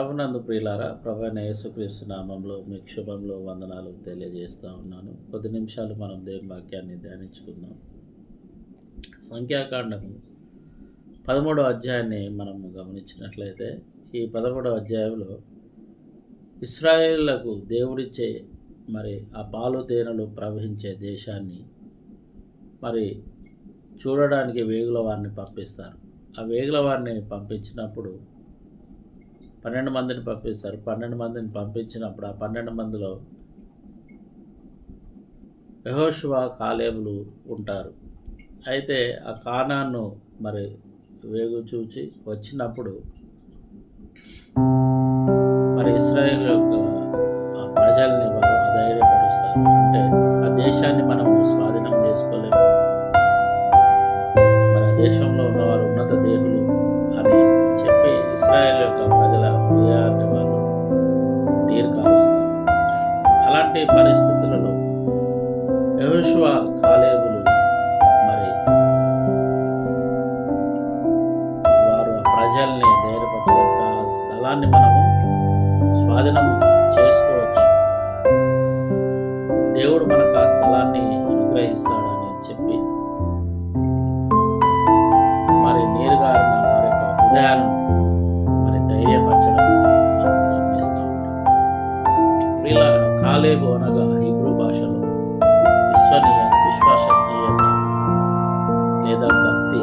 ప్రభునందు ప్రియులారా ప్రభు యేసుక్రీస్తు నామంలో మీకు శుభంలో వందనాలు తెలియజేస్తూ ఉన్నాను. కొద్ది నిమిషాలు మనం దేవుని వాక్యాన్ని ధ్యానించుకుందాం. సంఖ్యాకాండము పదమూడవ అధ్యాయాన్ని మనం గమనించినట్లయితే ఈ పదమూడవ అధ్యాయంలో ఇస్రాయేళ్ళకు దేవుడిచ్చే మరి ఆ పాలు తేనెలు ప్రవహించే దేశాన్ని మరి చూడడానికి వేగుల వారిని పంపిస్తారు. ఆ వేగుల వారిని పంపించినప్పుడు పన్నెండు మందిని పంపిస్తారు. పన్నెండు మందిని పంపించినప్పుడు ఆ పన్నెండు మందిలో యహోషువా కాలేబులు ఉంటారు. అయితే ఆ కానాను మరి వేగు చూచి వచ్చినప్పుడు మరి ఇస్రాయేల్ యొక్క ప్రజల్ని వారు అధైర్యపరుస్తారు. అంటే ఆ దేశాన్ని యహోషువ కాలేబులు మరి వారు ప్రజల్ని ధైర్యపరచలేక స్థలాన్ని మనము స్వాధీనం చేసుకోవచ్చు. దేవుడు మనకు ఆ స్థలాన్ని అనుగ్రహిస్తాడని చెప్పి మరి నీరుగారిన వారి యొక్క హృదయాలను మరి ధైర్యపరచడం మనం గమనిస్తూ ఉంటాం. కాలేబు అనగా విశ్వాసనీయత లేదా భక్తి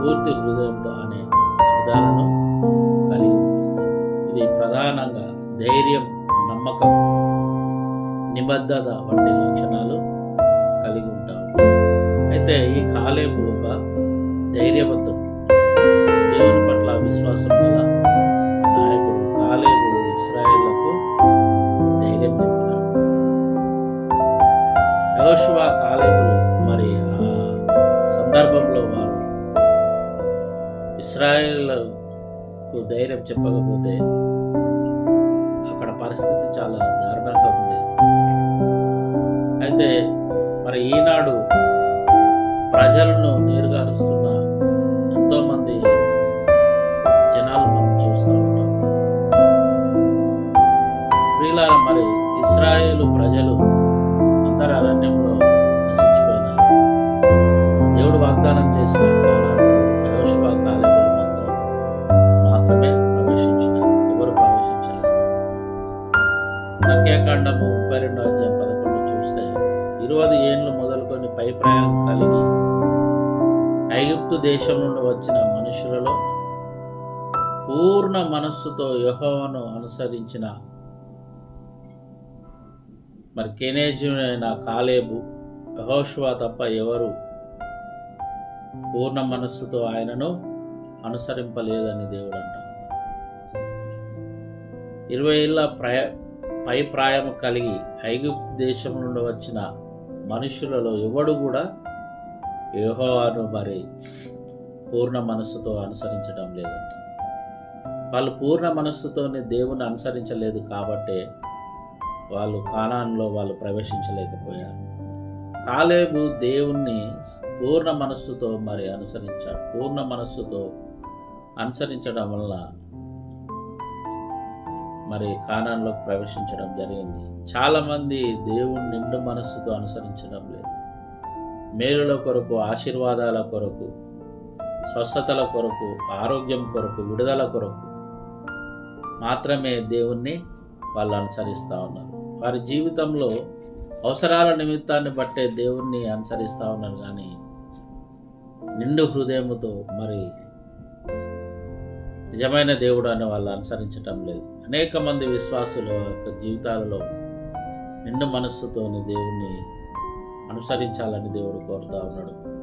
పూర్తి హృదయంతో అనే అర్థాలను కలిగి ఉంటుంది. ఇది ప్రధానంగా ధైర్యం నమ్మకం నిబద్ధత వంటి లక్షణాలు కలిగి ఉంటాం అయితే ఈ కాలేపు ఒక ధైర్యవంతుడు. దేవుని పట్ల విశ్వాసం గల నాయకుడు కాలేపు ఇస్రాయేళ్ళకు ధైర్యం చెప్పినాడు. యోశువా కాలేపు ఇస్రాయేళ్ళకు ధైర్యం చెప్పకపోతే అక్కడ పరిస్థితి చాలా దారుణంగా ఉండేది. అయితే మరి ఈనాడు ప్రజలను నేరుగా అరుస్తున్న ఎంతోమంది జనాలు మనం చూస్తూ ఉంటాం. ప్రియులార మరి ఇస్రాయేల్ ప్రజలు అందరు అరణ్యంలో నశించిపోయినారు. దేవుడు వాగ్దానం చేసిన సంఖ్యాకాండము ముప్పై రెండో అధ్యాయం పదకొండు చూస్తే ఇరవై ఏండ్లు మొదలుకొని పై ప్రయాణం కలిగి ఐగుప్తు దేశం నుండి వచ్చిన మనుషులలో పూర్ణ మనస్సుతో యహోవను అనుసరించిన మరి కెనేజునైన కాలేబు యహోషువా తప్ప ఎవరు పూర్ణ మనస్సుతో ఆయనను అనుసరింపలేదని దేవుడు అంటారు ఇరవై ఏళ్ళ ప్రయ పైప్రాయము కలిగి ఐగుప్తు దేశం నుండి వచ్చిన మనుషులలో ఎవడు కూడా యెహోవాను మరి పూర్ణ మనస్సుతో అనుసరించడం లేదంట వాళ్ళు పూర్ణ మనస్సుతోనే దేవుని అనుసరించలేదు కాబట్టే వాళ్ళు కానాన్లో వాళ్ళు ప్రవేశించలేకపోయారు. కాలేబు దేవుణ్ణి పూర్ణ మనస్సుతో మరి అనుసరించాడు. పూర్ణ మనస్సుతో అనుసరించడం వల్ల మరి కానాన్లోకి ప్రవేశించడం జరిగింది. చాలామంది దేవుని నిండు మనస్సుతో అనుసరించడం లేదు. మేలుల కొరకు ఆశీర్వాదాల కొరకు స్వస్థతల కొరకు ఆరోగ్యం కొరకు విడుదల కొరకు మాత్రమే దేవుణ్ణి వాళ్ళు అనుసరిస్తూ ఉన్నారు. వారి జీవితంలో అవసరాల నిమిత్తాన్ని బట్టే దేవుణ్ణి అనుసరిస్తూ ఉన్నారు కానీ నిండు హృదయముతో మరి నిజమైన దేవుడు అని వాళ్ళు అనుసరించటం లేదు. అనేక మంది విశ్వాసుల యొక్క జీవితాలలో నిండు మనస్సుతోని దేవుణ్ణి అనుసరించాలని దేవుడు కోరుతా ఉన్నాడు.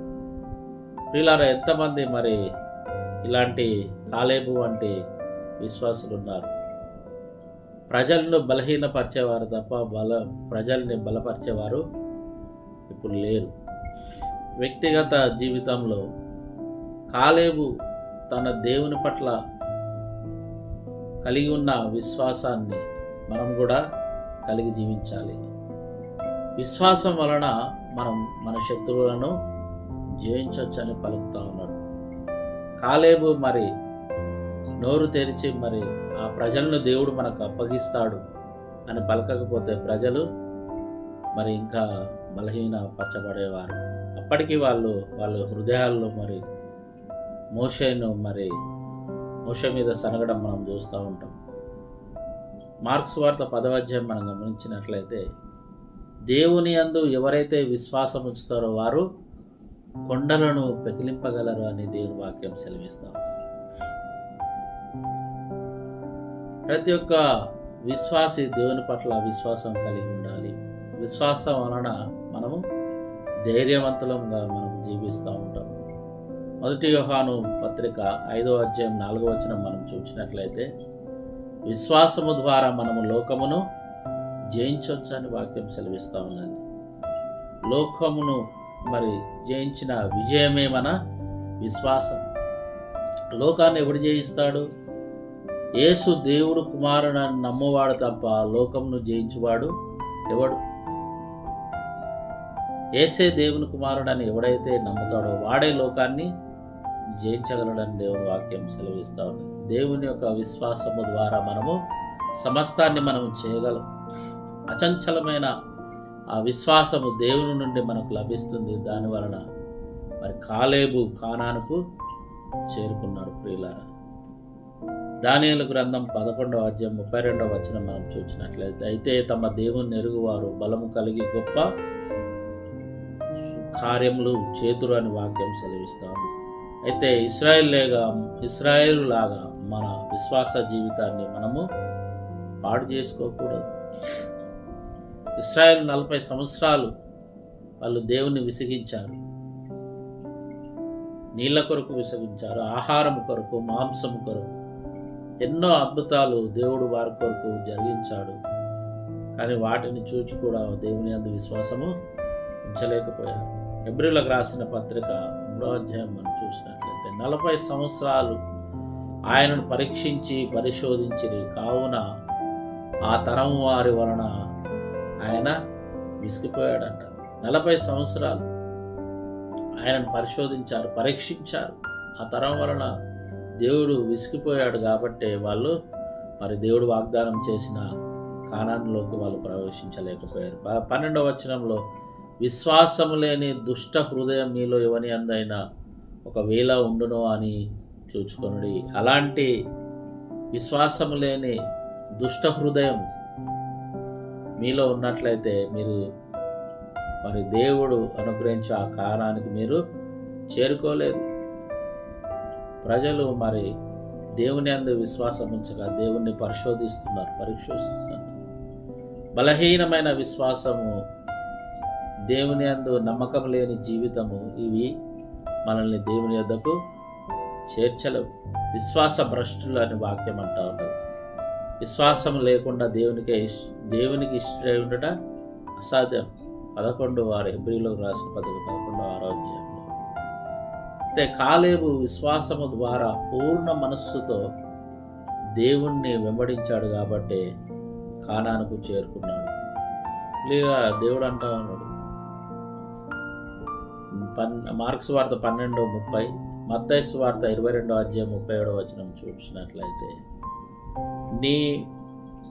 వీళ్ళారా ఎంతమంది మరి ఇలాంటి కాలేబు వంటి విశ్వాసులు ఉన్నారు. ప్రజలను బలహీనపరిచేవారు తప్ప బల ప్రజల్ని బలపరిచేవారు ఇప్పుడు లేరు. వ్యక్తిగత జీవితంలో కాలేబు తన దేవుని పట్ల కలిగి ఉన్న విశ్వాసాన్ని మనం కూడా కలిగి జీవించాలి. విశ్వాసం వలన మనం మన శత్రువులను జయించవచ్చని పలుకుతా ఉన్నాడు. కాలేబు మరి నోరు తెరిచి మరి ఆ ప్రజలను దేవుడు మనకు అప్పగిస్తాడు అని పలకకపోతే ప్రజలు మరి ఇంకా బలహీన పరచబడేవారు. అప్పటికి వాళ్ళు వాళ్ళ హృదయాల్లో మరి మోషేను మరి మోష మీద సనగడం మనం చూస్తూ ఉంటాం. మార్క్స్ వార్త పదవాధ్యాయం మనం గమనించినట్లయితే దేవుని అందు ఎవరైతే విశ్వాసం ఉంచుతారో వారు కొండలను పెకిలింపగలరు అని దేవుని వాక్యం సెలవిస్తాం ప్రతి ఒక్క విశ్వాసి దేవుని పట్ల విశ్వాసం కలిగి ఉండాలి. విశ్వాసం వలన మనము ధైర్యవంతులంగా మనం జీవిస్తూ ఉంటాం. మొదటి యోహాను పత్రిక ఐదో అధ్యాయం నాలుగో వచనం మనం చూసినట్లయితే విశ్వాసము ద్వారా మనము లోకమును జయించవచ్చని వాక్యం సెలవిస్తూ ఉన్నది. లోకమును మరి జయించిన విజయమే మన విశ్వాసం. లోకాన్ని ఎవడు జయిస్తాడు? యేసు దేవుడు కుమారుడని నమ్మువాడు తప్ప లోకమును జయించువాడు ఎవడు? ఏసే దేవుని కుమారుడని ఎవడైతే నమ్ముతాడో వాడే లోకాన్ని జయించగలడని దేవుని వాక్యం సెలవిస్తూ ఉంది దేవుని యొక్క విశ్వాసము ద్వారా మనము సమస్తాన్ని మనం చేయగలం. అచంచలమైన ఆ విశ్వాసము దేవుని నుండి మనకు లభిస్తుంది. దాని వలన మరి కాలేబు కానానుకు చేరుకున్నాడు ప్రియులారా. దానియలు గ్రంథం పదకొండవ అధ్యాయం ముప్పై రెండవ వచనం మనం చూసినట్లయితే అయితే తమ దేవుని ఎరుగువారు బలము కలిగి గొప్ప కార్యములు చేతురు అని వాక్యం సెలవిస్తాము అయితే ఇస్రాయేల్ లేగా ఇస్రాయేల్ లాగా మన విశ్వాస జీవితాన్ని మనము పాడు చేసుకోకూడదు. ఇస్రాయిల్ నలభై సంవత్సరాలు వాళ్ళు దేవుని విసిగించారు. నీళ్ళ కొరకు విసిగించారు ఆహారం కొరకు మాంసం కొరకు. ఎన్నో అద్భుతాలు దేవుడు వారి కొరకు జరిగించాడు. కానీ వాటిని చూచి కూడా దేవుని అందు విశ్వాసము ఉంచలేకపోయారు. ఎబ్రిలకు రాసిన పత్రిక మూడో అధ్యాయం మనం చూసినట్లయితే నలభై సంవత్సరాలు ఆయనను పరీక్షించి పరిశోధించి కావున ఆ తరం వారి వలన ఆయన విసిగిపోయాడంట. నలభై సంవత్సరాలు ఆయనను పరిశోధించారు పరీక్షించారు. ఆ తరం వలన దేవుడు విసిగిపోయాడు కాబట్టి వాళ్ళు మరి దేవుడు వాగ్దానం చేసిన కానాన్లోకి వాళ్ళు ప్రవేశించలేకపోయారు. పన్నెండవ వచనంలో విశ్వాసము లేని దుష్ట హృదయం మీలో ఎవని అందైనా ఒకవేళ ఉండునో అని చూచుకొనుడి. అలాంటి విశ్వాసము లేని దుష్ట హృదయం మీలో ఉన్నట్లయితే మీరు మరి దేవుడు అనుగ్రహించే ఆ కారణానికి మీరు చేరుకోలేదు ప్రజలు మరి దేవుని అందు విశ్వాసం ఉంచగా దేవుణ్ణి పరిశోధిస్తున్నారు పరీక్షిస్తున్నారు. బలహీనమైన విశ్వాసము దేవుని అందు నమ్మకం లేని జీవితము ఇవి మనల్ని దేవుని యొద్దకు చేర్చలేవు. విశ్వాస భ్రష్టులు అని వాక్యం అంటా ఉంటుంది విశ్వాసం లేకుండా దేవునికి దేవునికి ఇష్టమై ఉండట అసాధ్యం. పదకొండు వారు ఎబ్రిలోకి రాసిన పదవి పదకొండు ఆరోగ్యం అయితే కాలేబు విశ్వాసము ద్వారా పూర్ణ మనస్సుతో దేవుణ్ణి వెంబడించాడు కాబట్టి కానానికి చేరుకున్నాడు. లేదా దేవుడు అంటా ఉన్నాడు. పన్ మార్క్స్ వార్త పన్నెండు ముప్పై మత్తైస్ వార్త ఇరవై రెండో అధ్యాయం ముప్పై ఏడో వచనం చూసినట్లయితే నీ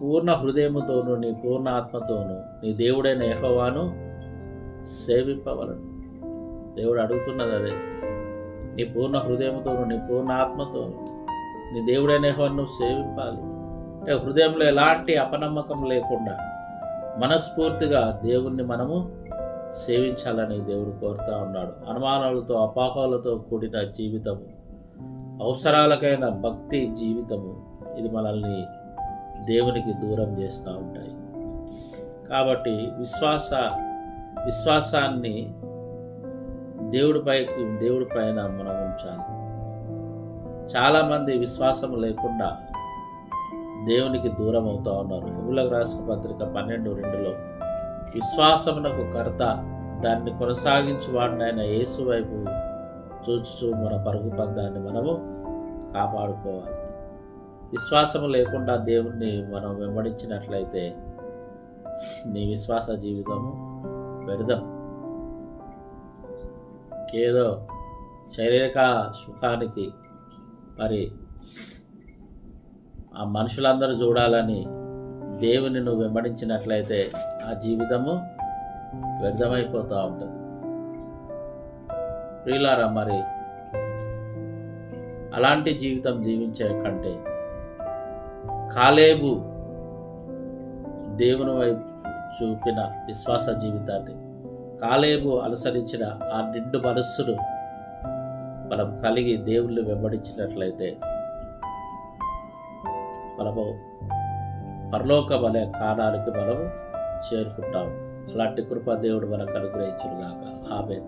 పూర్ణ హృదయముతోను నీ పూర్ణ ఆత్మతోనూ నీ దేవుడైన యెహోవాను సేవింపవలను. దేవుడు అడుగుతున్నది అదే. నీ పూర్ణ హృదయముతోను నీ పూర్ణ ఆత్మతో నీ దేవుడైన యెహోవాను నువ్వు సేవింపాలి. అంటే హృదయంలో ఎలాంటి అపనమ్మకం లేకుండా మనస్ఫూర్తిగా దేవుణ్ణి మనము సేవించాలని దేవుడు కోరుతా ఉన్నాడు. అనుమానాలతో అపాహాలతో కూడిన జీవితము అవసరాలకైన భక్తి జీవితము ఇది మనల్ని దేవునికి దూరం చేస్తూ ఉంటాయి. కాబట్టి విశ్వాస విశ్వాసాన్ని దేవుడిపైకి దేవుడి పైన మనం ఉంచాలి. చాలామంది విశ్వాసం లేకుండా దేవునికి దూరం అవుతూ ఉన్నారు. హిబులకు రాసిన పత్రిక పన్నెండు రెండులో విశ్వాసమునకు కర్త దాన్ని కొనసాగించు వాడినైన యేసు వైపు చూచుచూ మన పరుగు పందాన్ని మనము కాపాడుకోవాలి. విశ్వాసము లేకుండా దేవుణ్ణి మనం వెంబడించినట్లయితే నీ విశ్వాస జీవితము వ్యర్థం. ఏదో శారీరక సుఖానికి మరి ఆ మనుషులందరూ చూడాలని దేవుని నువ్వు వెంబడించినట్లయితే ఆ జీవితము వ్యర్థమైపోతూ ఉంటుంది. ప్రియులారా మరి అలాంటి జీవితం జీవించే కంటే కాలేబు దేవుని వైపు చూపిన విశ్వాస జీవితాన్ని కాలేబు అనుసరించిన ఆ నిండు మనస్సును మనం కలిగి దేవుళ్ళు వెంబడించినట్లయితే మనము పరలోక అనే కాలాలకి మనం చేరుకుంటాం అలాంటి కృప దేవుడు మనకు అనుగ్రహించుగాక ఆమె